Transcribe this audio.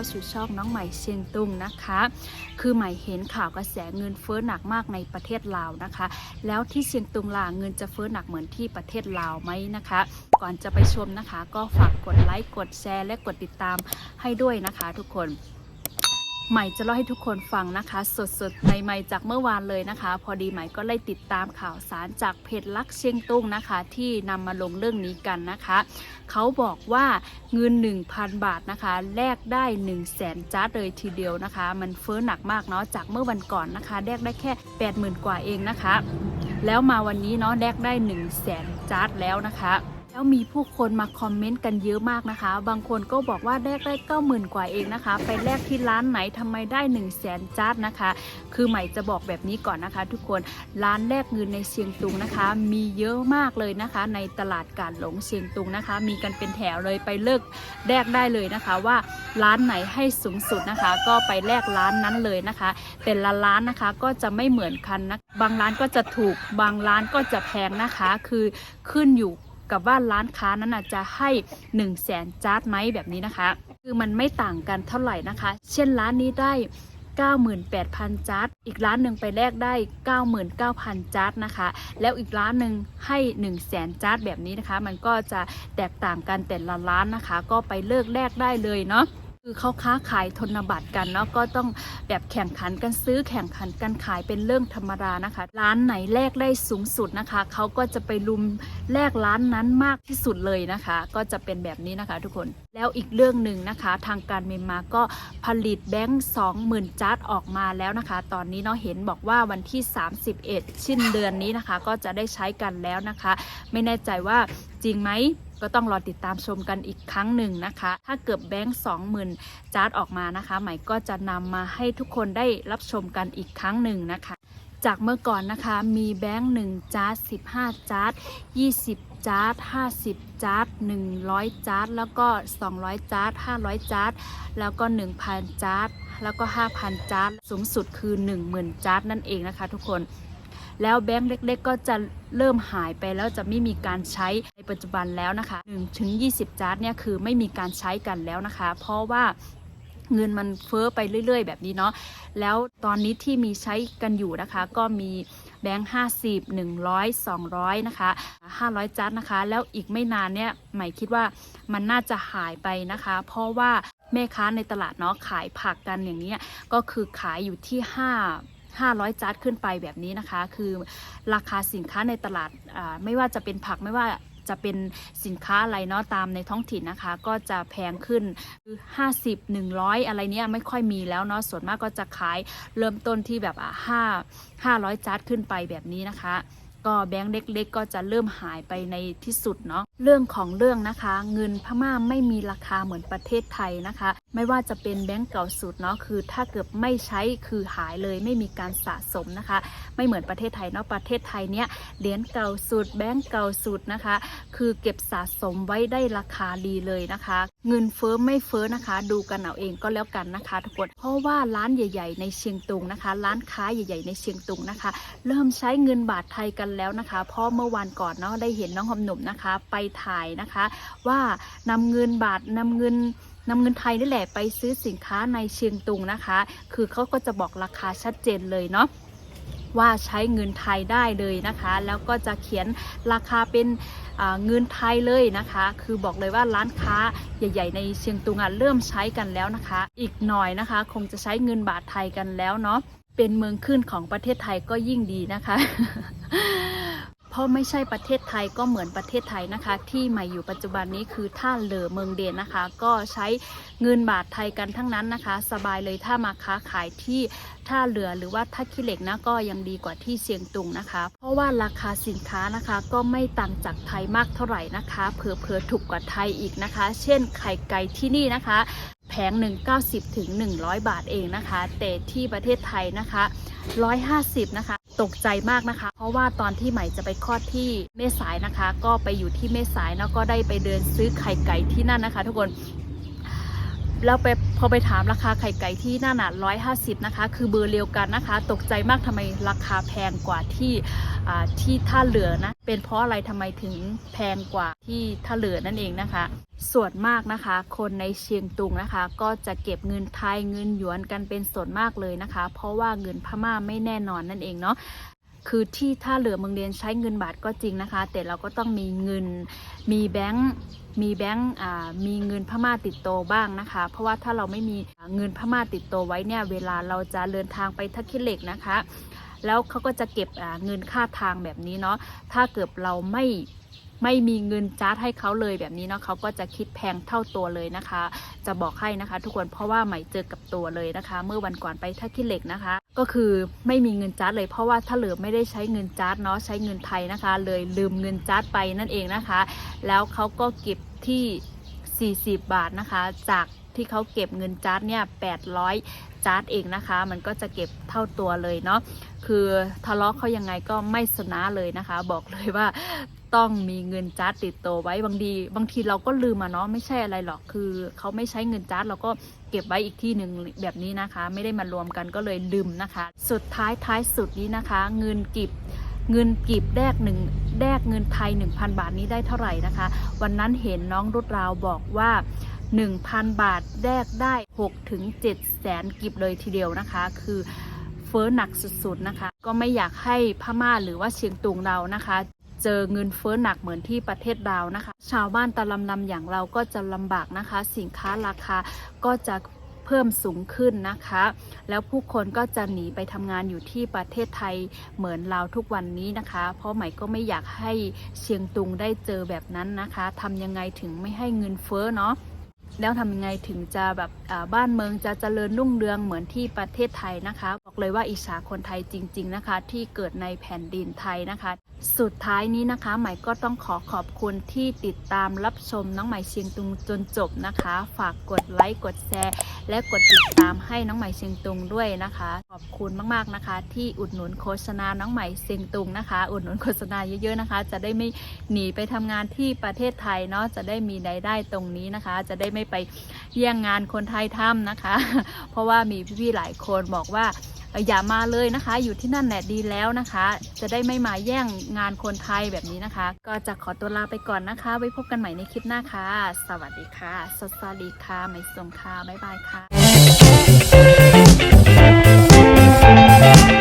าสู่ช่องน้องใหม่เชียงตุงนะคะ คือใหม่เห็นข่าวกระแสเงินเฟ้อหนักมากในประเทศลาวนะคะ แล้วที่เชียงตุงล่ะเงินจะเฟ้อหนักเหมือนที่ประเทศลาวไหมนะคะ ก่อนจะไปชมนะคะ ก็ฝากกดไลค์กดแชร์และกดติดตามให้ด้วยนะคะ ทุกคน ใหม่จะเล่าให้ทุกคนฟังนะคะ สดๆใหม่ๆจากเมื่อวานเลยนะคะ พอดีใหม่ก็เลยติดตามข่าวสารจากเพจลักเชียงตุ้งนะคะ ที่นำมาลงเรื่องนี้กันนะคะ เขาบอกว่าเงิน 1,000 บาทนะคะแลกได้1 0 0 0 0แสนจ้าเลยทีเดียวนะคะ มันเฟ้อหนักมากเนาะจากเมื่อวันก่อนนะคะแลกได้แค่ 80,000 กว่าเองนะคะ แล้วมาวันนี้เนาะแลกได้1 0 0 0 0แสนจ้าแล้วนะคะ แล้วมีผู้คนมาคอมเมนต์กันเยอะมากนะคะ บางคนก็บอกว่าแลกได้เก้าหมื่นกว่าเองนะคะ ไปแลกที่ร้านไหนทำไมได้1นึ่งแสนจัดนะคะ คือใหม่จะบอกแบบนี้ก่อนนะคะ ทุกคน ร้านแลกเงินในเชียงตุงนะคะ มีเยอะมากเลยนะคะ ในตลาดกาดหลงเชียงตุงนะคะ มีกันเป็นแถวเลยไปเลิกแลกได้เลยนะคะ ว่าร้านไหนให้สูงสุดนะคะ ก็ไปแลกร้านนั้นเลยนะคะ แต่ละร้านนะคะก็จะไม่เหมือนกันนะ บางร้านก็จะถูก บางร้านก็จะแพงนะคะ คือขึ้นอยู่ กับว่าร้านค้านั้นจะให้1 0 0 0 0แสนจาร์ดไหมแบบนี้นะคะ คือมันไม่ต่างกันเท่าไหร่นะคะ เช่นร้านนี้ได้ 98,000 จาร์ดอีกร้านหนึ่งไปแลกได้ 99,000 จาร์ดนะคะ แล้วอีกร้านหนึ่งให้ 1 0 0 0 0แสนจาร์ดแบบนี้นะคะ มันก็จะแตกต่างกันแต่ละร้านนะคะ ก็ไปเลิกแลกได้เลยเนาะ คือเขาค้าขายธนบัตรกันเนาะก็ต้องแบบแข่งขันกันซื้อแข่งขันกันขายเป็นเรื่องธรรมดานะคะ ร้านไหนแลกได้สูงสุดนะคะเขาก็จะไปลุมแลกร้านนั้นมากที่สุดเลยนะคะ ก็จะเป็นแบบนี้นะคะทุกคนแล้วอีกเรื่องหนึ่งนะคะ ทางการเมียนมาก็ผลิตแบงค์20,000จัดออกมาแล้วนะคะ ตอนนี้เนาะเห็นบอกว่าวันที่ 31สิ้นเดือนนี้นะคะ ก็จะได้ใช้กันแล้วนะคะ ไม่แน่ใจว่าจริงไหม ก็ต้องรอติดตามชมกันอีกครั้งหนึ่งนะคะ ถ้าเกิดแบงค์20,000จาร์ดออกมานะคะใหม่ก็จะนำมาให้ทุกคนได้รับชมกันอีกครั้งหนึ่งนะคะ จากเมื่อก่อนนะคะมีแบงค์1จาร์ด15จาร์ด20จาร์ด50จาร์ด100จาร์ดแล้วก็ 200จาร์ด500จาร์ดแล้วก็ 1,000จาร์ดแล้วก็ 5,000จาร์ดสูงสุดคือ 10,000จาร์ดนั่นเองนะคะทุกคน แล้วแบงค์เล็ก ๆ ก็จะเริ่มหายไปแล้วจะไม่มีการใช้ใน ปัจจุบันแล้วนะคะ1ถึง20 จาร์ดเนี่ยคือไม่มีการใช้กันแล้วนะคะ เพราะว่าเงินมันเฟ้อไปเรื่อย ๆ แบบนี้เนาะแล้วตอนนี้ที่มีใช้กันอยู่นะคะ ก็มีแบงค์50 100 200นะคะ500จาร์ดนะคะ แล้วอีกไม่นานเนี่ยใหม่คิดว่ามันน่าจะหายไปนะคะ เพราะว่าแม่ค้าในตลาดเนาะขายผักกันอย่างนี้ก็คือขายอยู่ที่5 500จัดขึ้นไปแบบนี้นะคะ คือราคาสินค้าในตลาดไม่ว่าจะเป็นผักไม่ว่า จะเป็นสินค้าอะไรเนาะตามในท้องถิ่นนะคะ ก็จะแพงขึ้นคือ50 100 อะไรเนี้ยไม่ค่อยมีแล้วเนาะส่วนมากก็จะขายเริ่มต้นที่แบบอะ5 500 จัดขึ้นไปแบบนี้นะคะก็แบงค์เล็ก ๆ ก็จะเริ่มหายไปในที่สุดเนาะเรื่องของเรื่องนะคะ เงินพม่าไม่มีราคาเหมือนประเทศไทยนะคะไม่ว่าจะเป็นแบงก์เก่าสุดเนาะคือถ้าเกิดไม่ใช้คือหายเลยไม่มีการสะสมนะคะ ไม่เหมือนประเทศไทยเนาะประเทศไทยเนี้ยเหรียญเก่าสุดแบงก์เก่าสุดนะคะ คือเก็บสะสมไว้ได้ราคาดีเลยนะคะ เงินเฟ้อไม่เฟ้อนะคะ ดูกันเอาเองก็แล้วกันนะคะทุกคนเพราะว่าร้านใหญ่ ๆ ในเชียงตุงนะคะ ร้านค้าใหญ่ ๆ ในเชียงตุงนะคะ เริ่มใช้เงินบาทไทยกันแล้วนะคะเพราะเมื่อวานก่อนเนาะได้เห็นน้องหอมหนุ่มนะคะ ไปถ่ายนะคะ ว่านำเงินบาทนำเงิน นำเงินไทยนี่แหละไปซื้อสินค้าในเชียงตุงนะคะ คือเขาก็จะบอกราคาชัดเจนเลยเนาะว่าใช้เงินไทยได้เลยนะคะ แล้วก็จะเขียนราคาเป็นเงินไทยเลยนะคะ คือบอกเลยว่าร้านค้าใหญ่ ๆ ในเชียงตุงอะเริ่มใช้กันแล้วนะคะ อีกหน่อยนะคะ คงจะใช้เงินบาทไทยกันแล้วเนาะเป็นเมืองขึ้นของประเทศไทยก็ยิ่งดีนะคะ เพราะไม่ใช่ประเทศไทยก็เหมือนประเทศไทยนะคะ ที่ใหม่อยู่ปัจจุบันนี้คือท่าเรือเมืองเดนนะคะ ก็ใช้เงินบาทไทยกันทั้งนั้นนะคะ สบายเลยถ้ามาค้าขายที่ท่าเรือหรือว่าท่าขี้เหล็กนะก็ยังดีกว่าที่เชียงตุงนะคะ เพราะว่าราคาสินค้านะคะก็ไม่ต่างจากไทยมากเท่าไหร่นะคะเผลอๆถูกกว่าไทยอีกนะคะ เช่นไข่ไก่ที่นี่นะคะแผงหนึ่ง90ถึง100บาทเองนะคะ แต่ที่ประเทศไทยนะคะ150นะคะ ตกใจมากนะคะ เพราะว่าตอนที่ใหม่จะไปคลอดที่แม่สายนะคะ ก็ไปอยู่ที่แม่สายแล้วก็ได้ไปเดินซื้อไข่ไก่ที่นั่นนะคะ ทุกคนแล้วไปพอไปถามราคาไข่ไก่ที่นั่นน่ะร้อยห้าสิบนะคะ คือเบอร์เรียวกันนะคะ ตกใจมากทำไมราคาแพงกว่าที่ที่ท่าเรือนะ เป็นเพราะอะไรทำไมถึงแพงกว่าที่ท่าเรือนั่นเองนะคะ ส่วนมากนะคะ คนในเชียงตุงนะคะ ก็จะเก็บเงินไทยเงินหยวนกันเป็นส่วนมากเลยนะคะ เพราะว่าเงินพม่าไม่แน่นอนนั่นเองเนาะคือที่ท่าเรือเมืองเรียนใช้เงินบาทก็จริงนะคะ แต่เราก็ต้องมีเงินมีแบงค์มีแบงค์มีเงินพม่าติดตัวบ้างนะคะ เพราะว่าถ้าเราไม่มีเงินพม่าติดตัวไว้เนี่ยเวลาเราจะเดินทางไปทักคิเหล็กนะคะ แล้วเขาก็จะเก็บเงินค่าทางแบบนี้เนาะถ้าเกิดเราไม่ไม่มีเงินจ้าดให้เขาเลยแบบนี้เนาะเขาก็จะคิดแพงเท่าตัวเลยนะคะ จะบอกให้นะคะ ทุกคนเพราะว่าใหม่เจอกับตัวเลยนะคะ เมื่อวันก่อนไปทักคิเหล็กนะคะ ก็คือไม่มีเงินจ้าดเลย เพราะว่าถ้าเหลือไม่ได้ใช้เงินจ้าดเนาะใช้เงินไทยนะคะ เลยลืมเงินจ้าดไปนั่นเองนะคะ แล้วเขาก็เก็บที่ 40 บาทนะคะ จากที่เขาเก็บเงินจ้าดเนี่ย800จ้าดเองนะคะ มันก็จะเก็บเท่าตัวเลยเนาะคือทะเลาะเขายังไงก็ไม่สนะเลยนะคะ บอกเลยว่าต้องมีเงินจ้าดติดตัวไว้บางทีบางทีเราก็ลืมมาเนาะไม่ใช่อะไรหรอกคือเขาไม่ใช้เงินจ้าดเราก็เก็บไว้อีกที่หนึ่งแบบนี้นะคะ ไม่ได้มารวมกันก็เลยลืมนะคะ สุดท้ายท้ายสุดนี้นะคะ เงินกิบเงินกีบแรกหนึ่ง แรกเงินไทย 1,000 บาทนี้ได้เท่าไหร่นะคะ วันนั้นเห็นน้องรุดราวบอกว่า 1,000 บาทแรกได้6ถึง7แสนกิบเลยทีเดียวนะคะ คือเฟ้อหนักสุดๆนะคะ ก็ไม่อยากให้พม่าหรือว่าเชียงตุงเรานะคะเจอเงินเฟ้อหนักเหมือนที่ประเทศดาวนะคะ ชาวบ้านตะลำลำอย่างเราก็จะลำบากนะคะ สินค้าราคาก็จะ พิ่มสูงขึ้นนะคะ แล้วผู้คนก็จะหนีไปทำงานอยู่ที่ประเทศไทยเหมือนเราทุกวันนี้นะคะ เพราะใหม่ก็ไม่อยากให้เชียงตุงได้เจอแบบนั้นนะคะทำยังไงถึงไม่ให้เงินเฟ้อเนาะ แล้วทำยังไงถึงจะแบบบ้านเมืองจะเจริญรุ่งเรืองเหมือนที่ประเทศไทยนะคะ บอกเลยว่าอิจฉาคนไทยจริง ๆนะคะ ที่เกิดในแผ่นดินไทยนะคะ สุดท้ายนี้นะคะใหม่ก็ต้องขอขอบคุณที่ติดตามรับชมน้องใหม่เชียงตุงจนจบนะคะ ฝากกดไลค์กดแชร์และกดติดตามให้น้องใหม่เชียงตุงด้วยนะคะ ขอบคุณมากๆนะคะ ที่อุดหนุนโฆษณาน้องใหม่เชียงตุงนะคะ อุดหนุนโฆษณาเยอะๆนะคะ จะได้ไม่หนีไปทำงานที่ประเทศไทยเนาะจะได้มีรายได้ตรงนี้นะคะ จะได้ไม่ไปแย่งงานคนไทยทำนะคะ เพราะว่ามีพี่ๆหลายคนบอกว่าเอ่ออย่ามาเลยนะคะ อยู่ที่นั่นแหละดีแล้วนะคะ จะได้ไม่มาแย่งงานคนไทยแบบนี้นะคะ ก็จะขอตัวลาไปก่อนนะคะ ไว้พบกันใหม่ในคลิปหน้าค่ะ สวัสดีค่ะ สวัสดีค่ะไม่ส่งค่ะ บ๊ายบายค่ะ